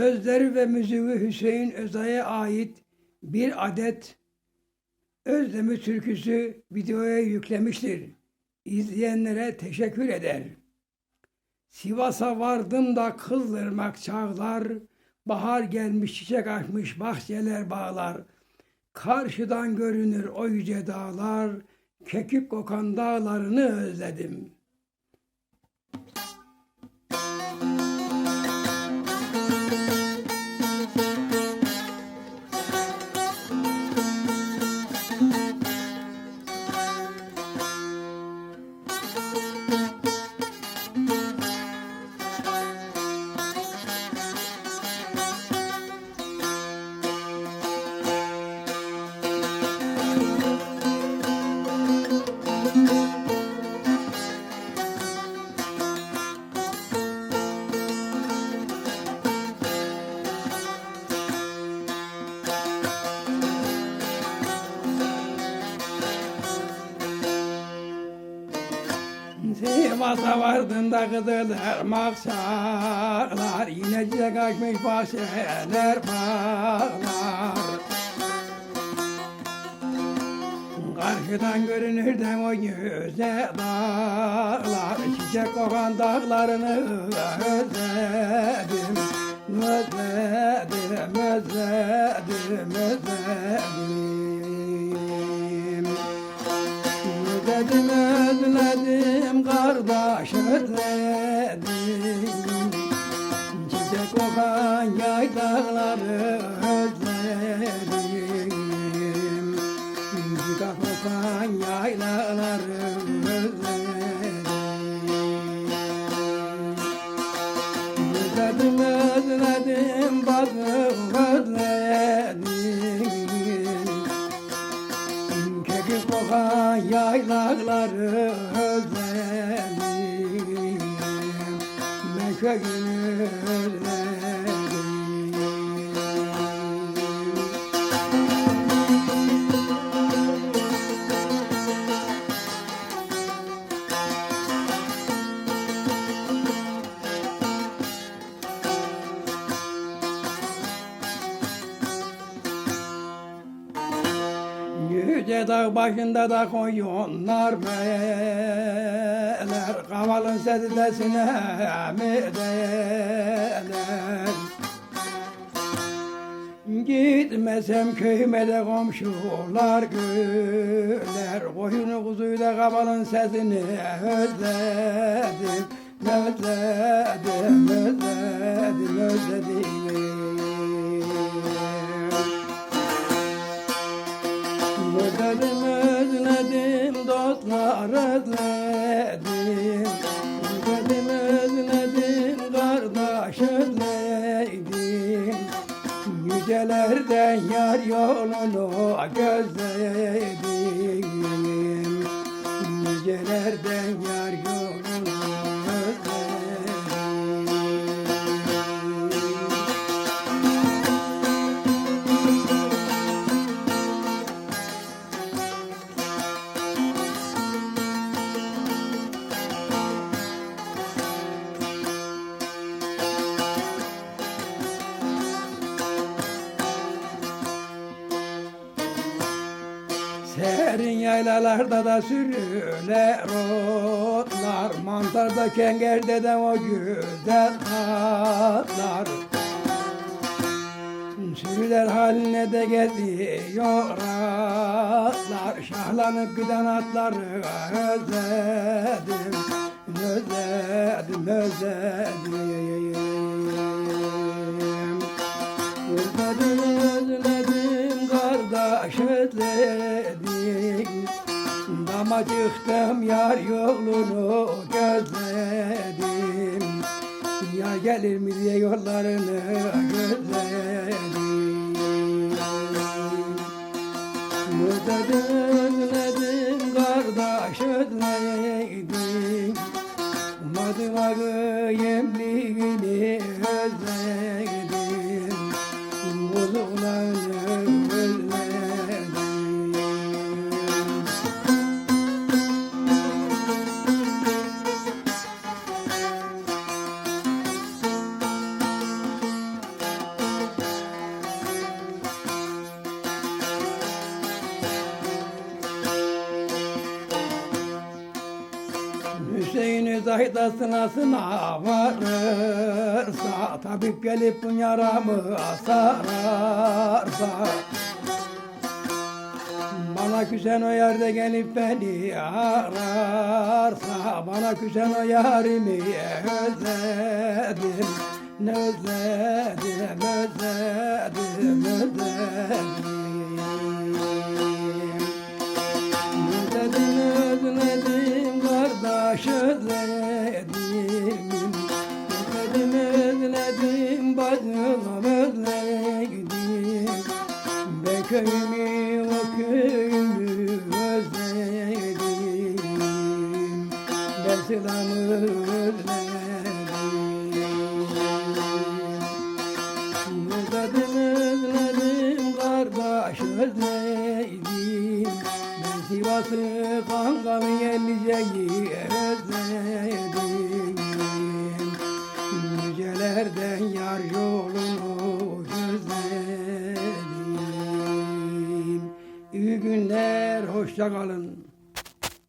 Sözleri ve müziği Hüseyin Özay'a ait bir adet Özdemir türküsü videoya yüklemiştir. İzleyenlere teşekkür eder. Sivas'a vardım da kızdırmak çağlar, bahar gelmiş çiçek açmış bahçeler bağlar. Karşıdan görünür o yüce dağlar, kekik kokan dağlarını özledim. Sivas'a vardığında kızılırmak çağlar Yine çiçek açmış bahçeler bağlar Karşıdan görünür de o yüze dağlar Çiçek kokan dağlarını Özledim, özledim, özledim Özledim, Çiçek kokan yaylaları özledim. Çiçek kokan yaylaları özledim. Özledim, özledim, bazı özledim. Kekik kokan yaylaları özledim. Ben köyünü Yüce dağ başında da koyunlar beler Kavalın sedilesine mi derler? Gitmesem köyüme de komşular güler. Koyunu kuzuyu da kavalın sesini özledim Özledim, özledim, özledim Özledim, Yücelerden yar yolunu gözledim Serin yaylalarda da sürüler otlar. Mantarda kengerde de o güzel tatlar Sürüler haline de geziyor atlar. Şahlanıp giden atları özledim Özledim, özledim. Özledim, özledim, kardeş özledim Dama çıktım, yar yolunu gözledim. Ya gelir mi diye yollarını gözledim. Özledim, özledim, kardeş özledim Madıma yemliğini özledim Hüseyin'i zahidasına sına varırsa Tabip gelip yaramı sararsa Bana küsen o yerde gelip beni ararsa Bana küsen o yarimi özledim Ne özledim, özledim Özledim, bacım özledim Ben köyümü, 雅卡尔。